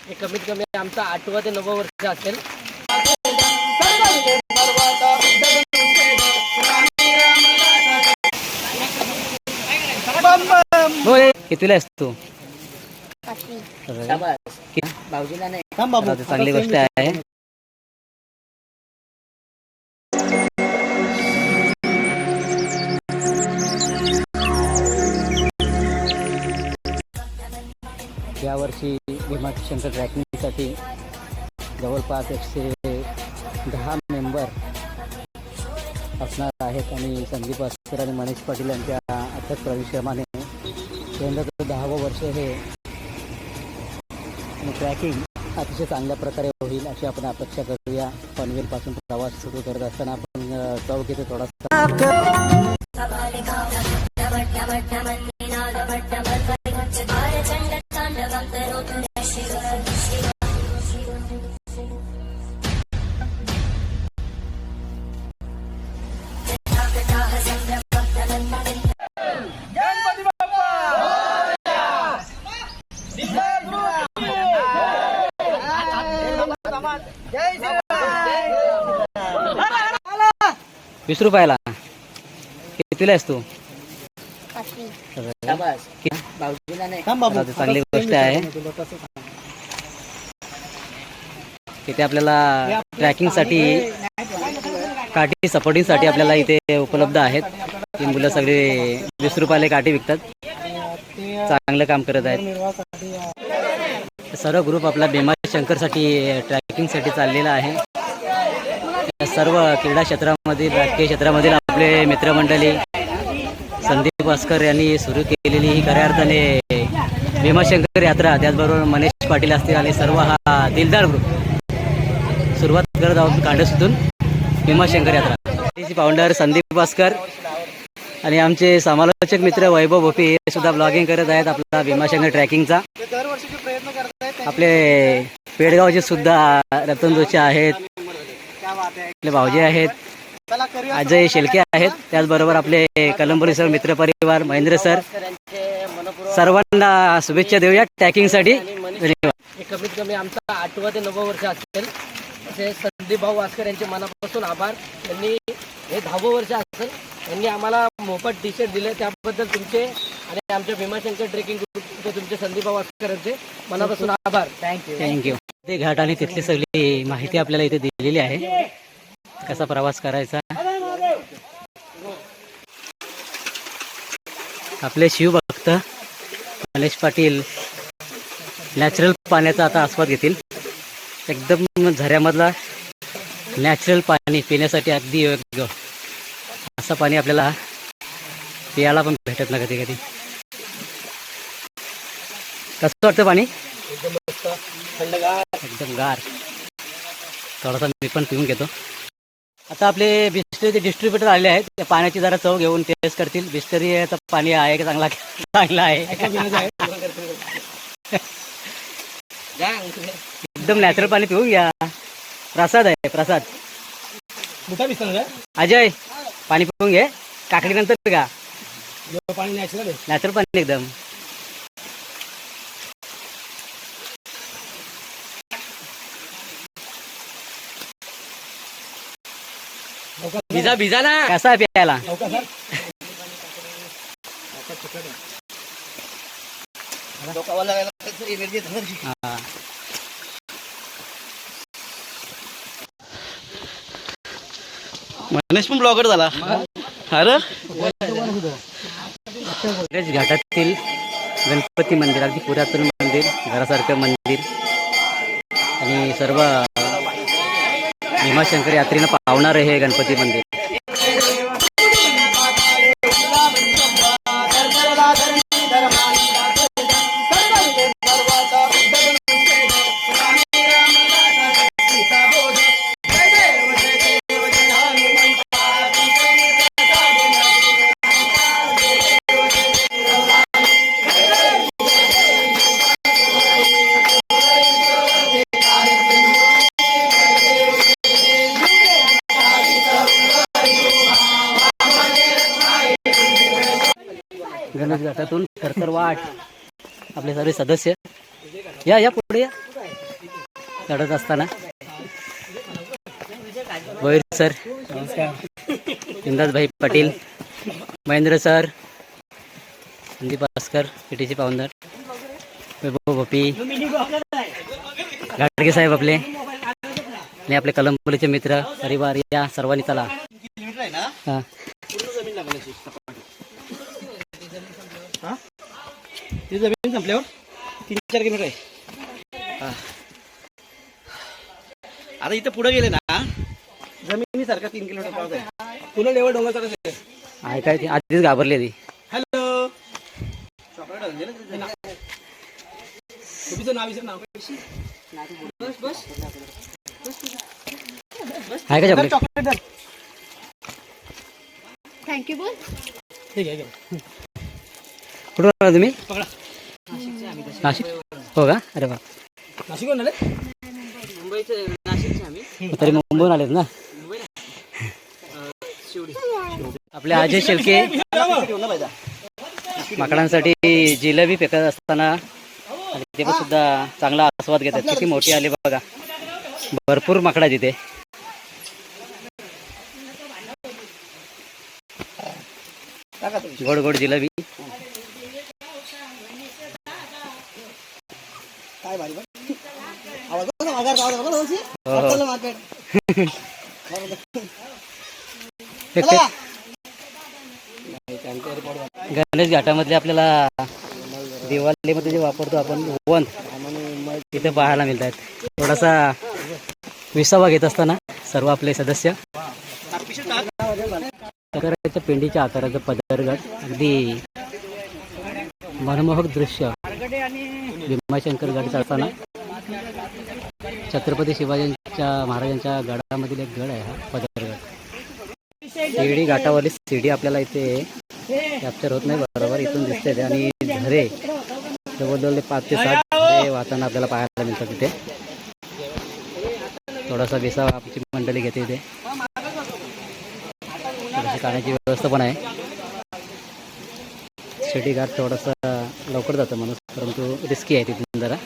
हे कमीत कमी आमचा आठवा ते नववं वर्ष असेल. होय कितवीला आहेस तू? भाऊजीला नाही. चांगली गोष्ट आहे. यावर्षी भीमाशंकर ट्रॅकिंगसाठी जवळपास एकशे दहा मेंबर असणार आहेत आणि संदीप अस्कर आणि मनीष पाटील यांच्या अथक परिश्रमाने यंदाचं दहावं वर्ष हे ट्रॅकिंग अतिशय चांगल्या प्रकारे होईल अशी आपण अपेक्षा करूया. पनवेलपासून प्रवास सुरू करत असताना आपण अ, चौक थोडासा वीस रुपयाला? कितीला आहेस तू? ते चांगली गोष्ट आहे. इथे आपल्याला ट्रॅकिंगसाठी काठी सपोर्टिंगसाठी आपल्याला इथे उपलब्ध आहेत. ही मुलं सगळे वीस रुपयाला काठी विकतात. चांगलं काम करत आहेत. सर्व ग्रुप आपला भीमाशंकरसाठी ट्रॅकिंगसाठी चाललेला आहे. सर्व क्रीडा क्षेत्रामधील राजकीय क्षेत्रामधील आपले मित्रमंडळी संदीप भास्कर यांनी सुरू केलेली ही खऱ्या अर्थाने भीमाशंकर यात्रा. त्याचबरोबर मनीष पाटील असतील आणि सर्व हा दिलदार ग्रुप सुरुवात करत आहोत कांडसुतून. भीमाशंकर यात्रा. फाउंडर संदीप भास्कर आणि आमचे समालोचक मित्र वैभव भोपी हे सुद्धा ब्लॉगिंग करत आहेत आपला भीमाशंकर ट्रॅकिंगचा आपले पेडगावचे सुद्धा रतन जोशी आहेत. आपले भाऊजी आहेत. अजय शेलके आहेत. त्याचबरोबर आपले कलंबरी सर मित्रपरिवार महेंद्र सर. सर्वांना शुभेच्छा देऊया ट्रॅकिंगसाठी धन्यवाद. कमीत कमी आमचा आठवा ते नववं वर्ष असेल. असे संदीप भाऊ वास्कर यांचे मनापासून आभार. त्यांनी हे दहावं वर्ष असेल. त्यांनी आम्हाला मोफत टी शर्ट दिलं. त्याबद्दल तुमचे आणि आमच्या भीमाशंकर ट्रेकिंग ग्रुपचे तुमचे संदीप भाऊ मनापासून आभार. थँक्यू थँक्यू ते घाट आणि तिथली सगळी माहिती आपल्याला इथे दिलेली आहे. कसा प्रवास करायचा? आपले शिवभक्त कलेश पाटील नॅचरल पाण्याचा आता आस्वाद घेतील. एकदम झऱ्यामधला नॅचरल पाणी पिण्यासाठी अगदी योग्य. असं पाणी आपल्याला प्यायला पण भेटत ना कधी कधी. कसं वाटतं पाणी? एकदम गार. थोडासा मी पण पिऊन घेतो. आता आपले बिस्टरीचे डिस्ट्रीब्युटर आले आहेत ते पाण्याची जरा चव घेऊन टेस्ट करतील. बिस्टरीचं पाणी आहे का चांगला? चांगला आहे. एकदम नॅचरल पाणी पिऊन घ्या. प्रसाद आहे प्रसाद. अजय पाणी पिऊन घे. काकडी नंतर का पाणी नॅचरल नॅचरल पाणी एकदम. भिजा भिजा ना. कसा आहे प्यायला? हा. मनेश पण ब्लॉगर झाला. अरे? घाटातील गणपती मंदिर अगदी पुरातन मंदिर घरासारखं मंदिर. आणि सर्व भीमाशंकर यात्रेनं पावणार हे गणपती मंदिर. आपले सदस्य. या या पुढे या. चढत असताना. भैर सर. नमस्कार भाई पाटील. महेंद्र सर. संदीप भास्कर पिटीचे पाहुणदार वैभव भोपी. घाटगे साहेब आपले. आणि आपले कलंबोलीचे मित्र परिवार या सर्वांनी चला. हां. ती जमीन संपल्यावर तीन चार किलोमीटर आहे. आता इथं पुढे गेले ना जमिनी सारखा तीन किलोमीटर पावत आहे. पुन्हा लेवल डोंगर आहे आहे काय ती? आधीच घाबरली ती हॅलो नाव विसर नाव आहे का चॉकलेट? चॉकलेट थँक्यू बोल. ठीक आहे. कुठून आला तुम्ही? पकडा. नाशिक. हो का? अरे वा. नाशिक आले? तरी मुंबईहून आलेत ना? आपले अजय शेलके माकडांसाठी जिलेबी फेकत असताना आणि ते पण सुद्धा चांगला आस्वाद घेतात. किती मोठी आली बघा. भरपूर माकडा तिथे गोड गोड जिलेबी. भारी बघ आवाज बघ ना, माघार आवाज बघ ना, वंशी. हो, हो. मार्केट. गणेश घाटामधले आपल्याला दिवाळीमध्ये जे वापरतो आपण वन तिथे पाहायला मिळतात थोडासा विसावा घेत असताना सर्व आपले सदस्य आकाराच्या पेंडीच्या आकाराचं पदरगड अगदी मनमोहक दृश्य भीमाशंकर गड चढताना छत्रपती शिवाजींच्या महाराजांच्या गडामधील एक गड आहे हा पदरगड. शिर्डी घाटावरली शिर्डी आपल्याला इथे कॅप्चर होत नाही बरोबर इथून दिसते आणि झरे जवळजवळ पाच ते सात झरे वाहताना आपल्याला पाहायला मिळतात तिथे थोडासा विसावा आमची मंडळी घेते इथे. थोडीशी खाण्याची व्यवस्था पण आहे. शिर्डी घाट थोडासा लवकर जातं माणूस परंतु रिस्की आहे तिथून जरा.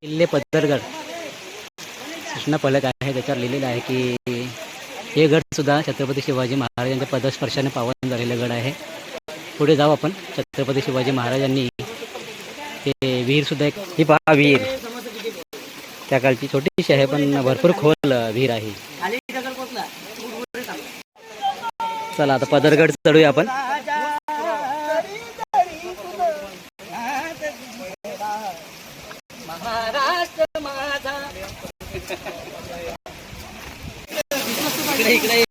किल्ले पत्थरगड. सूचना फलक आहे त्याच्यावर लिहिलेलं आहे की हे गड सुद्धा छत्रपती शिवाजी महाराजांच्या पदस्पर्शाने पावन झालेलं गड आहे. पुढे जाऊ आपण. छत्रपती शिवाजी महाराजांनी हे विहीर सुद्धा एक ही पहा विहीर. त्या काळची छोटीशी आहे पण भरपूर खोल विहीर आहे चला आता पदरगड चढूया आपण. महाराष्ट्र माझा. इकडे इकडे.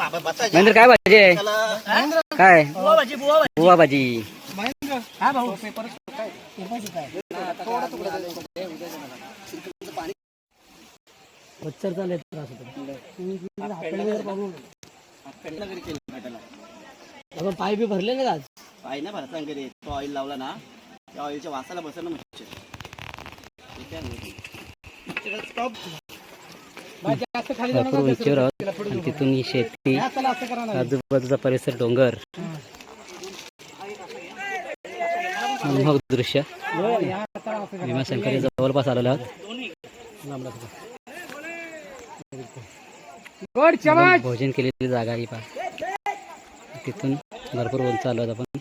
महेंद्र काय भाजी आहे. काय बुवा भाजी, बुवा भाजी. बुवा भाजी मच्छर चालले त्रास. होतो पाय बी भरले ना आज. पाय ना भरता घरी. तो ऑइल लावला ना त्या ऑइलच्या वासाला बसलं मच्छर. ते भरपूर उंचीवर आहोत. आणि तिथून ही शेती आजूबाजूचा परिसर डोंगर. मनमोहक दृश्य. भीमाशंकरी जवळपास आलेलो आहोत. भोजन केलेली जागा ही पहा. तिथून भरपूर उंच आलो आहोत आपण.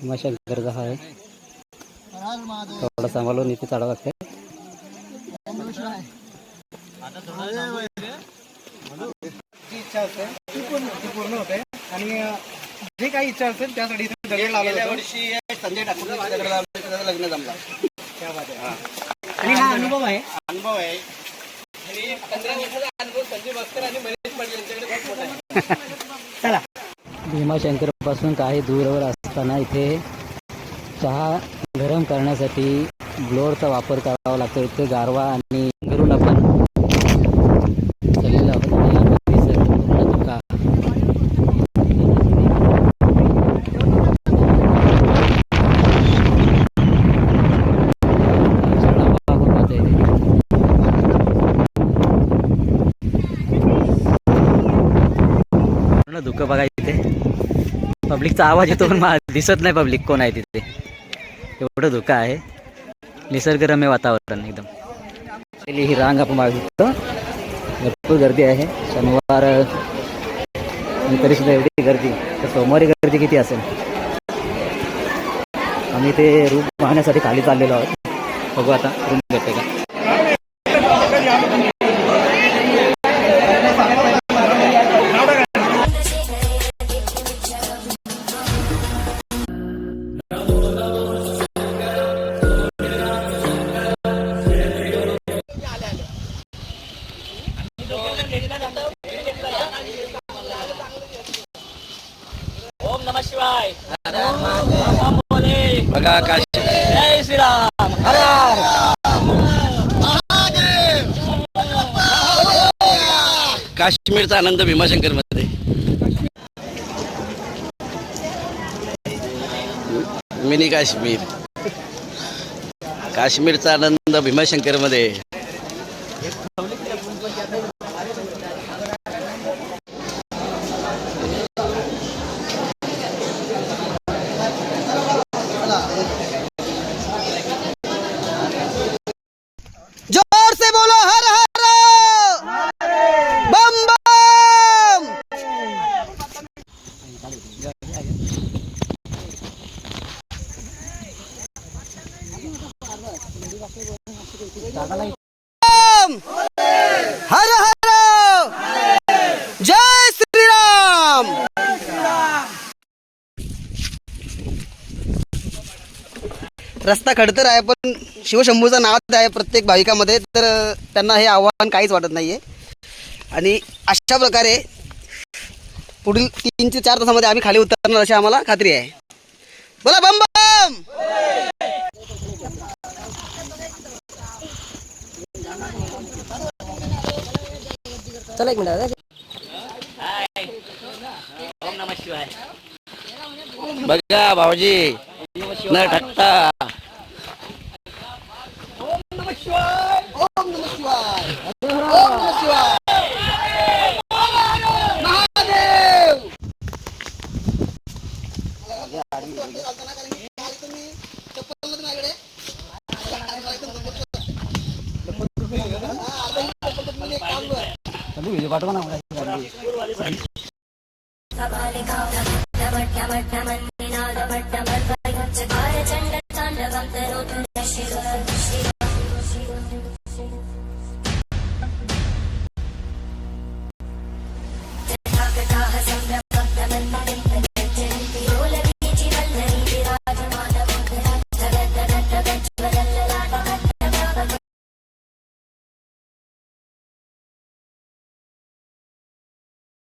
भीमाशंकरचा हा आहे. थोडा सांभाळून इथे चढावं लागतं इच्छा असेल पूर्ण होते आणि जे काही इच्छा असेल त्यासाठी वर्षी संजय ठाकूर लग्न जमला आहे. आणि हा अनुभव आहे अनुभव आहे भीमाशंकरपासून काही दूरवर असताना इथे चहा गरम करण्यासाठी ब्लोअरचा वापर करावा लागतो. इथे गारवा आणि गरुड आपण चाललेला आहोत आणि पूर्ण धुकं बघा इथे. पब्लिकचा आवाज येतो पण मला दिसत नाही पब्लिक कोण आहे तिथे. एवढं धुकं आहे. निसर्गरम्य वातावरण एकदम. पहिली ही रांग आपण बघतो भरपूर गर्दी आहे. शनिवार आणि तरी सुद्धा एवढी गर्दी. तर सोमवारी गर्दी किती असेल? आम्ही ते रूम पाहण्यासाठी खाली चाललेलो आहोत. बघू आता रूम भेटते का? बघा काशी जय श्रीराम। काश्मीरचा आनंद भीमाशंकरमध्ये मिनी काश्मीर. काश्मीरचा आनंद भीमाशंकरमध्ये जोर से बोलो हर हर बम बम बम! हर हर जय श्रीराम। रस्ता खडतर आहे पण शिवशंभूचं नाव आहे प्रत्येक भाविकामध्ये तर त्यांना हे आव्हान काहीच वाटत नाही आहे आणि अशा प्रकारे पुढील तीन ते चार तासामध्ये आम्ही खाली उतरणार अशी आम्हाला खात्री आहे. बोला बम बम! चला एक मिनिट बघा भाऊजी. न टाकता ¡Gracias!